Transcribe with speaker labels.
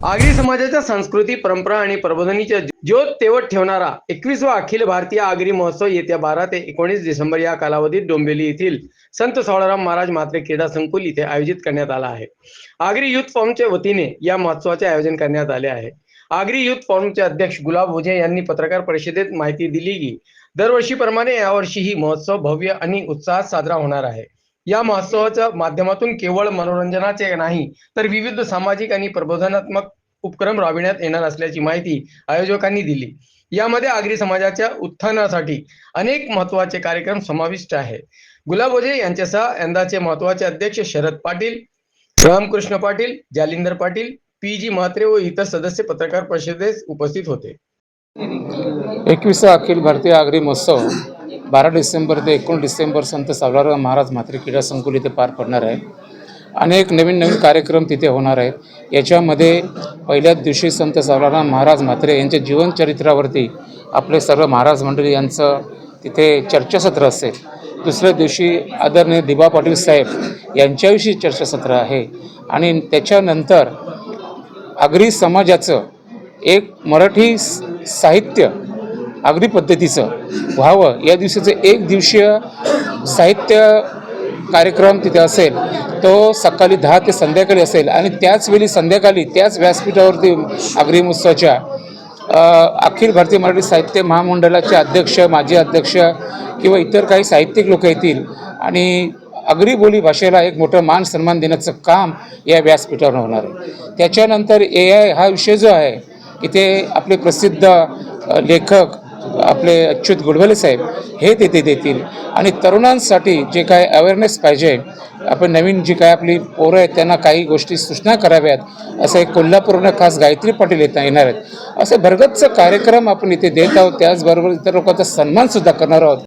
Speaker 1: आगरी समाजाच्या संस्कृती परंपरा आणि प्रबोधनीच्या ज्योत तेवत ठेवणारा एकवीसवा अखिल भारतीय आगरी महोत्सव येत्या बारा ते एकोणीस डिसेंबर या कालावधीत डोंबिवली येथील संत सोळाराम महाराज मात्रे क्रीडा संकुल इथे आयोजित करण्यात आला आहे. आगरी युथ फॉर्मच्या वतीने या महोत्सवाचे आयोजन करण्यात आले आहे. आगरी युथ फॉर्मचे अध्यक्ष गुलाब भोजे यांनी पत्रकार परिषदेत माहिती दिली की दरवर्षीप्रमाणे यावर्षी ही महोत्सव भव्य आणि उत्साहात साजरा होणार आहे. या महोत्सवाच्या माध्यमातून केवळ मनोरंजनाचे नाही तर विविध सामाजिक आणि प्रबोधनात्मक उपक्रम राबविण्यात येणार असल्याची माहिती आयोजकांनी दिली. यामध्ये आगरी समाजाच्या उत्थानासाठी अनेक महत्त्वाचे कार्यक्रम समाविष्ट आहे. गुलाब ओझे यांच्यासह यंदाचे महत्त्वाचे अध्यक्ष शरद पाटील रामकृष्ण पाटील जालिंदर पाटील पी जी म्हात्रे व इतर सदस्य पत्रकार परिषदेस उपस्थित होते.
Speaker 2: एकविसा अखिल भारतीय आगरी महोत्सव बारा डिसेंबर ते एकोण डिसेंबर संत सावलाराम महाराज म्हात्रे क्रीडा संकुल इथे पार पडणार आहे. अनेक नवीन नवीन कार्यक्रम तिथे होणार आहेत. याच्यामध्ये पहिल्याच दिवशी संत सावलाराम महाराज म्हात्रे यांच्या जीवनचरित्रावरती आपले सर्व महाराज मंडळी यांचं तिथे चर्चासत्र असेल. दुसऱ्या दिवशी आदरणीय दिबा पाटील साहेब यांच्याविषयी चर्चासत्र आहे. आणि त्याच्यानंतर आगरी समाजाचं एक मराठी साहित्य आगरी पद्धतीचं व्हावं. या दिवशीचं एक दिवसीय साहित्य कार्यक्रम तिथे असेल तो सकाळी दहा ते संध्याकाळी असेल आणि त्याचवेळी संध्याकाळी त्याच व्यासपीठावरती आगरी महोत्सवाच्या अखिल भारतीय मराठी साहित्य महामंडळाचे अध्यक्ष माजी अध्यक्ष किंवा इतर काही साहित्यिक लोक येतील आणि आगरी बोली भाषेला एक मोठं मान सन्मान देण्याचं काम या व्यासपीठावर होणार आहे. त्याच्यानंतर ए आय हा विषय जो आहे इथे आपले प्रसिद्ध लेखक आपले अच्युत गुडवले साहेब हे तिथे देतील. आणि तरुणांसाठी जे काय अवेअरनेस पाहिजे आपण नवीन जी काय आपली पोरं आहेत त्यांना काही गोष्टी सूचना कराव्यात असं एक कोल्हापूरनं खास गायत्री पाटील येता येणार आहेत. असे भरगतचं कार्यक्रम आपण इथे देत आहोत त्याचबरोबर इतर लोकांचा सन्मानसुद्धा करणार आहोत.